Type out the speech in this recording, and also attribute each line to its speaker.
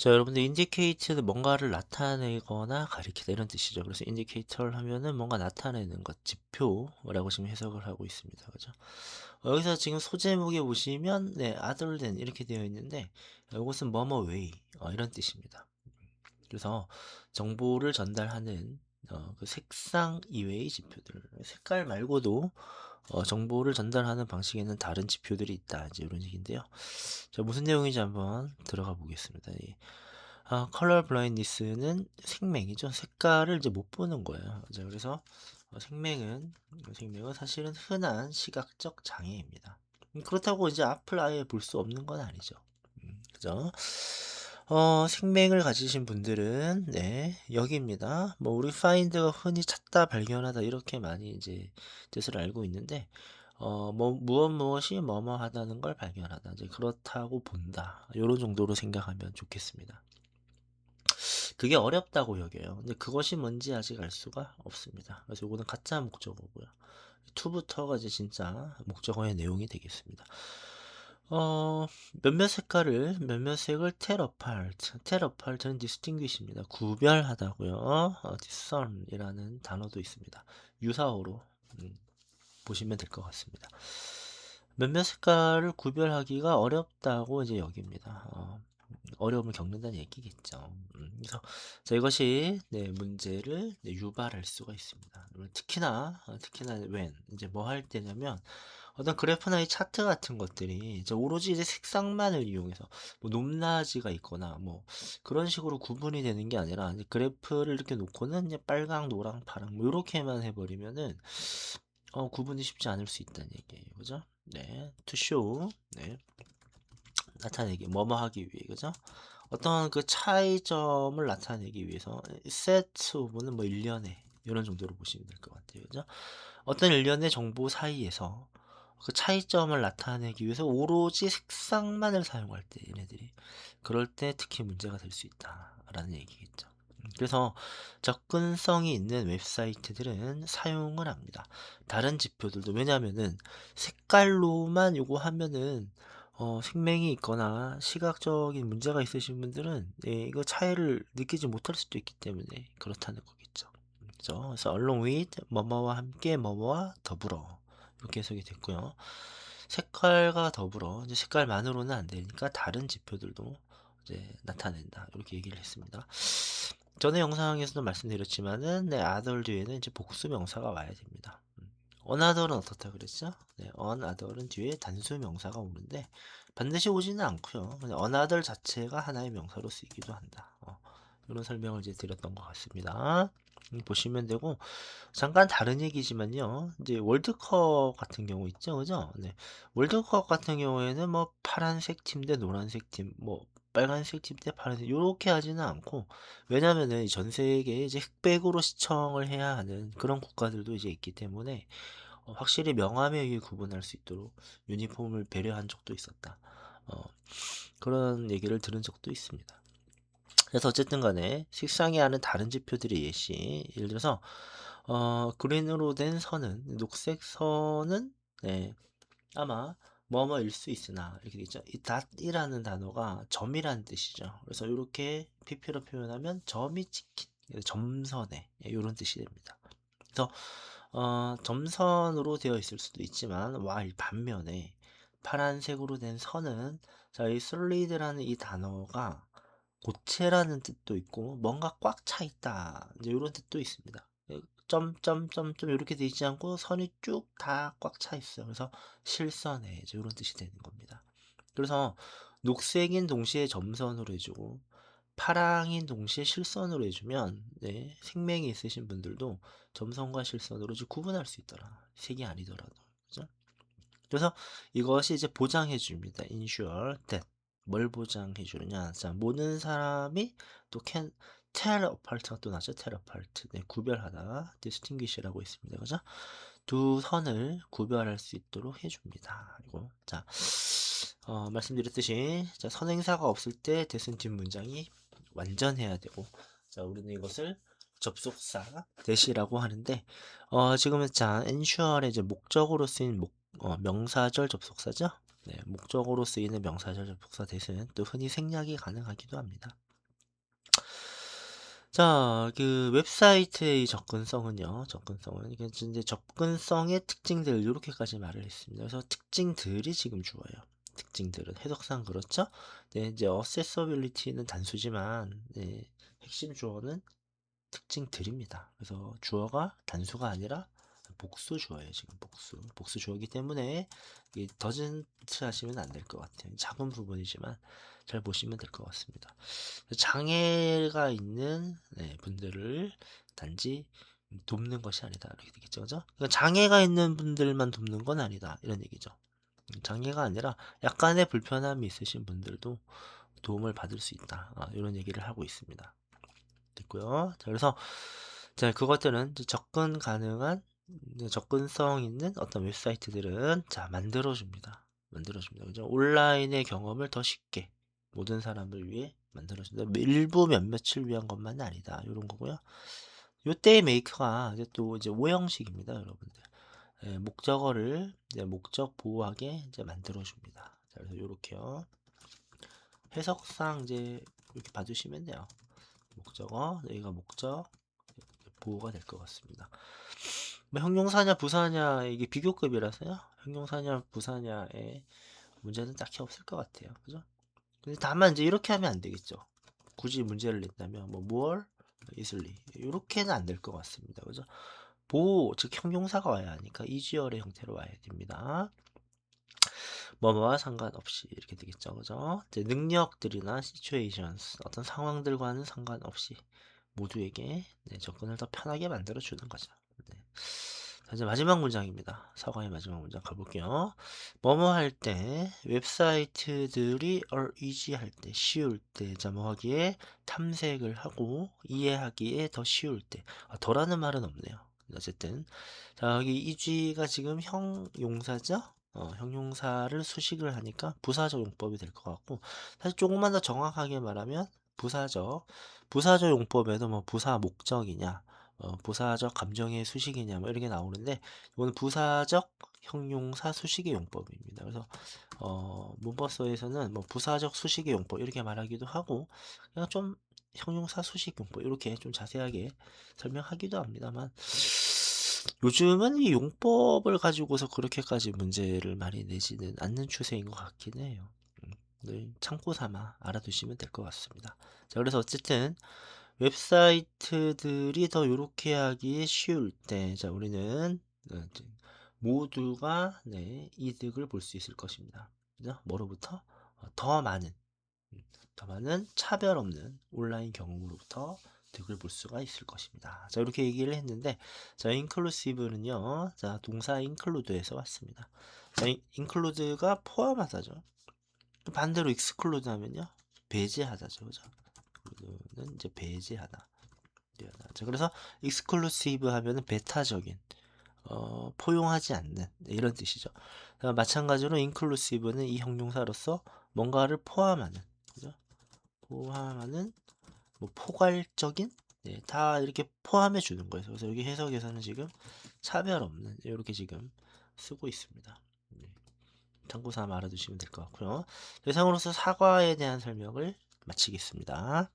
Speaker 1: 자, 여러분들 indicate는 뭔가를 나타내거나 가리키다 이런 뜻이죠. 그래서 indicator 하면은 뭔가 나타내는 것, 지표라고 지금 해석을 하고 있습니다. 그죠? 어, 여기서 지금 소제목에 보시면 네, other than 이렇게 되어 있는데 이것은 뭐뭐 외 어, 이런 뜻입니다. 그래서 정보를 전달하는 어, 그 색상 이외의 지표들, 색깔 말고도 어, 정보를 전달하는 방식에는 다른 지표들이 있다. 이제 이런 얘기인데요. 자, 무슨 내용인지 한번 들어가 보겠습니다. 이, 아, 컬러 블라인디스는 생맹이죠. 색깔을 이제 못 보는 거예요. 자, 그래서 어, 생맹은 생맹은 사실은 흔한 시각적 장애입니다. 음, 그렇다고 이제 앞을 아예 볼 수 없는 건 아니죠. 음, 그죠? 어, 생맹을 가지신 분들은 네 여기입니다. 뭐 우리 find가 흔히 찾다 발견하다 이렇게 많이 이제 뜻을 알고 있는데 어, 뭐 무엇 무엇이 뭐뭐 하다는 걸 발견하다 이제 그렇다고 본다 이런 정도로 생각하면 좋겠습니다. 그게 어렵다고 여겨요. 근데 그것이 뭔지 아직 알 수가 없습니다. 그래서 이거는 가짜 목적어고요. 투부터가 이제 진짜 목적어의 내용이 되겠습니다. 어, 몇몇 색깔을 몇몇 색을 tell apart는 distinguish입니다. 구별하다고요. 어, discern이라는 단어도 있습니다. 유사어로 음, 보시면 될 것 같습니다. 몇몇 색깔을 구별하기가 어렵다고 이제 여깁니다. 어, 어려움을 겪는다는 얘기겠죠. 음, 그래서 자, 이것이 네, 문제를 네, 유발할 수가 있습니다. 특히나 어, 특히나 when 이제 뭐 할 때냐면 어떤 그래프나 이 차트 같은 것들이 이제 오로지 이제 색상만을 이용해서 뭐 높낮이가 있거나 뭐 그런 식으로 구분이 되는 게 아니라 이제 그래프를 이렇게 놓고는 이제 빨강, 노랑, 파랑 뭐 이렇게만 해버리면은 어, 구분이 쉽지 않을 수 있다는 얘기예요. 그죠? 네. to show. 네. 나타내기, 뭐뭐 하기 위해, 그죠? 어떤 그 차이점을 나타내기 위해서 set 오브는 뭐 일련의 이런 정도로 보시면 될 것 같아요. 그죠? 어떤 일련의 정보 사이에서 그 차이점을 나타내기 위해서 오로지 색상만을 사용할 때 얘네들이 그럴 때 특히 문제가 될 수 있다라는 얘기겠죠. 그래서 접근성이 있는 웹사이트들은 사용을 합니다. 다른 지표들도 왜냐하면은 색깔로만 요거 하면은 어, 생명이 있거나 시각적인 문제가 있으신 분들은 네, 이거 차이를 느끼지 못할 수도 있기 때문에 그렇다는 거겠죠. 그죠? 그래서 along with 뭐뭐와 함께 뭐뭐와 더불어 이렇게 해석이 됐고요. 색깔과 더불어 이제 색깔만으로는 안 되니까 다른 지표들도 이제 나타낸다 이렇게 얘기를 했습니다. 전에 영상에서도 말씀드렸지만은 네, other 뒤에는 이제 복수 명사가 와야 됩니다. another은 어떻다 그랬죠? 네, another은 뒤에 단수 명사가 오는데 반드시 오지는 않고요. another 자체가 하나의 명사로 쓰이기도 한다. 어, 이런 설명을 이제 드렸던 것 같습니다. 음, 보시면 되고 잠깐 다른 얘기지만요. 이제 월드컵 같은 경우 있죠, 그죠? 네, 월드컵 같은 경우에는 뭐 파란색 팀 대 노란색 팀, 뭐 빨간색 팀 대 파란색 이렇게 하지는 않고 왜냐면은 전 세계에 이제 흑백으로 시청을 해야 하는 그런 국가들도 이제 있기 때문에 어, 확실히 명암에 구분할 수 있도록 유니폼을 배려한 적도 있었다. 어, 그런 얘기를 들은 적도 있습니다. 그래서 어쨌든 간에 색상이 하는 다른 지표들의 예시 예를 들어서 어, 그린으로 된 선은 녹색 선은 네, 아마 뭐뭐일 수 있으나 이렇게 되죠. 이 dot이라는 단어가 점이라는 뜻이죠. 그래서 이렇게 PP로 표현하면 점이 찍힌 점선에 이런 뜻이 됩니다. 그래서 어, 점선으로 되어 있을 수도 있지만 와 반면에 파란색으로 된 선은 자, 이 solid라는 이 단어가 고체라는 뜻도 있고 뭔가 꽉 차 있다 이제 이런 뜻도 있습니다. 점점점점 이렇게 돼 있지 않고 선이 쭉 다 꽉 차 있어요. 그래서 실선에 이제 이런 뜻이 되는 겁니다. 그래서 녹색인 동시에 점선으로 해주고 파랑인 동시에 실선으로 해주면 네, 생명이 있으신 분들도 점선과 실선으로 구분할 수 있더라. 색이 아니더라도 그죠? 그래서 이것이 이제 보장해 줍니다. ensure that 뭘 보장해 주느냐? 자, 모든 사람이 또 can tell apart가 또 나죠. tell apart. 네, 구별하다. distinguish라고 있습니다. 그죠? 두 선을 구별할 수 있도록 해줍니다. 그리고 자, 어, 말씀드렸듯이 자, 선행사가 없을 때 대신 뒷문장이 완전해야 되고 자, 우리는 이것을 접속사 대시라고 하는데 어, 지금은 자, ensure의 이제 목적으로 쓰인 목, 어, 명사절 접속사죠. 네, 목적으로 쓰이는 명사절 접속사 대신 또 흔히 생략이 가능하기도 합니다. 자, 그 웹사이트의 접근성은요. 접근성은 이게 이제 접근성의 특징들 요렇게까지 말을 했습니다. 그래서 특징들이 지금 주어요. 특징들은 해석상 그렇죠? 네, 이제 accessibility는 단수지만 네, 핵심 주어는 특징들입니다. 그래서 주어가 단수가 아니라 복수 주어예요. 지금 복수. 복수 주어이기 때문에 이 더즌트 하시면 안 될 것 같아요. 작은 부분이지만 잘 보시면 될 것 같습니다. 장애가 있는 네, 분들을 단지 돕는 것이 아니다. 이렇게 되겠죠. 그죠? 그러니까 장애가 있는 분들만 돕는 건 아니다. 이런 얘기죠. 장애가 아니라 약간의 불편함이 있으신 분들도 도움을 받을 수 있다. 아, 이런 얘기를 하고 있습니다. 됐고요. 자, 그래서 자, 그것들은 접근 가능한 네, 접근성 있는 어떤 웹사이트들은 자, 만들어 줍니다. 만들어 줍니다. 그죠? 온라인의 경험을 더 쉽게 모든 사람을 위해 만들어 준다. 일부 몇몇을 위한 것만은 아니다. 이런 거고요. 요때의 메이커가 이제 또 이제 오형식입니다, 여러분들. 예, 목적어를 이제 목적 보호하게 이제 만들어 줍니다. 자, 그래서 요렇게요. 해석상 이제 이렇게 봐주시면 돼요. 목적어, 여기가 목적 보호가 될 것 같습니다. 뭐 형용사냐 부사냐 이게 비교급이라서요. 형용사냐 부사냐의 문제는 딱히 없을 것 같아요. 그죠? 근데 다만 이제 이렇게 하면 안 되겠죠. 굳이 문제를 낸다면 뭐 more easily 이렇게는 안 될 것 같습니다. 그죠? 보호 즉 형용사가 와야 하니까 이지열의 형태로 와야 됩니다. 뭐뭐와 상관없이 이렇게 되겠죠. 그죠? 이제 능력들이나 situations 어떤 상황들과는 상관없이 모두에게 네, 접근을 더 편하게 만들어 주는 거죠. 네. 자, 이제 마지막 문장입니다. 사과의 마지막 문장 가볼게요. 뭐뭐 할 때, 웹사이트들이 are easy 할 때, 쉬울 때, 자, 뭐 하기에 탐색을 하고 이해하기에 더 쉬울 때. 아, 더라는 말은 없네요. 어쨌든. 자, 여기 easy가 지금 형 용사죠? 어, 형용사를 수식을 하니까 부사적 용법이 될 것 같고, 사실 조금만 더 정확하게 말하면 부사적, 부사적 용법에도 뭐 부사 목적이냐, 어, 부사적 감정의 수식이냐 뭐 이렇게 나오는데 이거는 부사적 형용사 수식의 용법입니다. 그래서 어, 문법서에서는 뭐 부사적 수식의 용법 이렇게 말하기도 하고 그냥 좀 형용사 수식 용법 이렇게 좀 자세하게 설명하기도 합니다만 요즘은 이 용법을 가지고서 그렇게까지 문제를 많이 내지는 않는 추세인 것 같긴 해요. 음, 네, 참고 삼아 알아두시면 될 것 같습니다. 자, 그래서 어쨌든 웹사이트들이 더 요렇게 하기 쉬울 때, 자, 우리는 어, 모두가 네, 이득을 볼 수 있을 것입니다. 그죠? 뭐로부터? 어, 더 많은, 음, 더 많은 차별 없는 온라인 경험으로부터 득을 볼 수가 있을 것입니다. 자, 이렇게 얘기를 했는데, 자, inclusive는요, 자, 동사 include에서 왔습니다. 자, include가 포함하다죠. 반대로 exclude 하면요, 배제하다죠. 그죠? 는 이제 배제하다. 자, 그래서 exclusive 하면은 배타적인 어, 포용하지 않는 네, 이런 뜻이죠. 마찬가지로 inclusive는 이 형용사로서 뭔가를 포함하는 그죠? 포함하는 뭐 포괄적인 네, 다 이렇게 포함해 주는 거예요. 그래서 여기 해석에서는 지금 차별 없는 이렇게 지금 쓰고 있습니다. 네. 참고삼아 알아두시면 될 것 같고요. 대상으로서 사과에 대한 설명을 마치겠습니다.